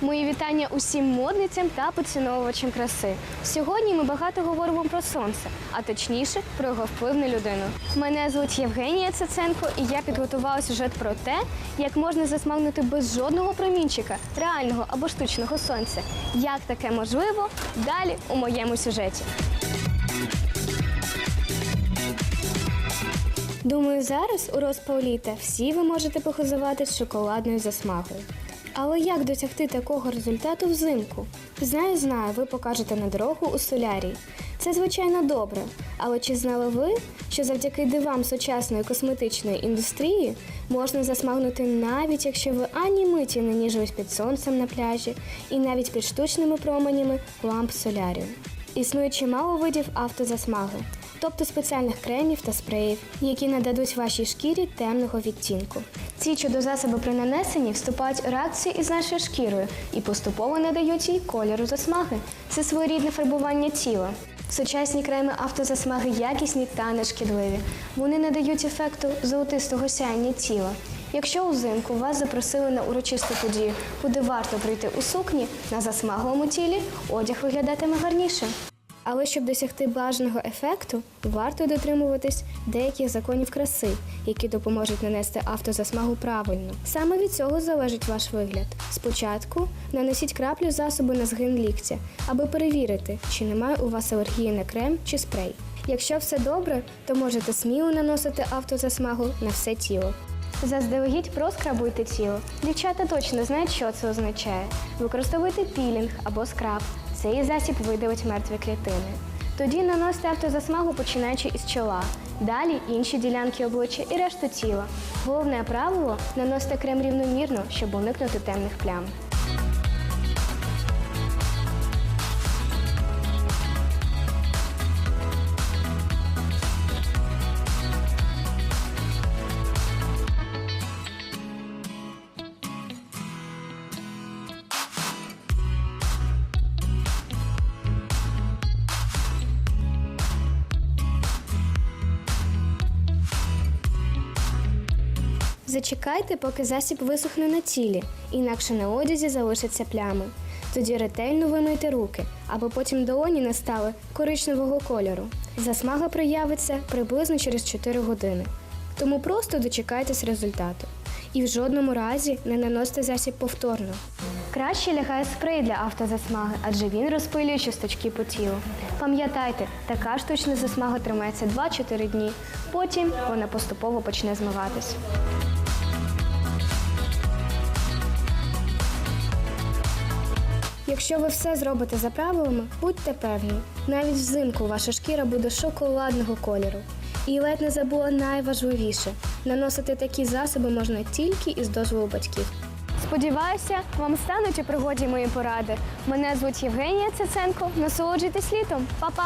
Мої вітання усім модницям та поціновувачам краси. Сьогодні ми багато говоримо про сонце, а точніше про його вплив на людину. Мене звуть Євгенія Цеценко, і я підготувала сюжет про те, як можна засмагнути без жодного промінчика, реального або штучного сонця. Як таке можливо? Далі у моєму сюжеті. Думаю, зараз у розпал літа всі ви можете похизувати з шоколадною засмагою. Але як досягти такого результату взимку? Знаю, знаю, ви покажете на дорогу у солярій. Це звичайно добре. Але чи знали ви, що завдяки дивам сучасної косметичної індустрії можна засмагнути навіть якщо ви ані миті не ніжились під сонцем на пляжі і навіть під штучними променями ламп солярію? Існує чимало видів автозасмаги, тобто спеціальних кремів та спреїв, які нададуть вашій шкірі темного відтінку. Ці чудозасоби при нанесенні вступають у реакцію із нашою шкірою і поступово надають їй кольору засмаги. Це своєрідне фарбування тіла. Сучасні креми автозасмаги якісні та нешкідливі. Вони надають ефекту золотистого сяєння тіла. Якщо узимку вас запросили на урочисту подію, куди варто прийти у сукні на засмаглому тілі, одяг виглядатиме гарніше. Але щоб досягти бажаного ефекту, варто дотримуватись деяких законів краси, які допоможуть нанести автозасмагу правильно. Саме від цього залежить ваш вигляд. Спочатку нанесіть краплю засобу на згин ліктя, аби перевірити, чи немає у вас алергії на крем чи спрей. Якщо все добре, то можете сміло наносити автозасмагу на все тіло. Заздалегідь проскрабуйте тіло. Дівчата точно знають, що це означає. Використовуйте пілінг або скраб. Цей засіб видавить мертві клітини. Тоді наносите автозасмагу, починаючи із чола. Далі інші ділянки обличчя і решту тіла. Головне правило наносити крем рівномірно, щоб уникнути темних плям. Зачекайте, поки засіб висохне на тілі, інакше на одязі залишаться плями. Тоді ретельно вимийте руки, аби потім долоні не стали коричневого кольору. Засмага проявиться приблизно через 4 години. Тому просто дочекайтесь результату. І в жодному разі не наносьте засіб повторно. Краще лягає спрей для автозасмаги, адже він розпилює часточки по тілу. Пам'ятайте, така штучна засмага тримається 2-4 дні. Потім вона поступово почне змиватись. Якщо ви все зробите за правилами, будьте певні, навіть взимку ваша шкіра буде шоколадного кольору. І ледь не забула найважливіше наносити такі засоби можна тільки із дозволу батьків. Сподіваюся, вам стануть у пригоді мої поради. Мене звуть Євгенія Цеценко. Насолоджуйтесь літом. Па-па!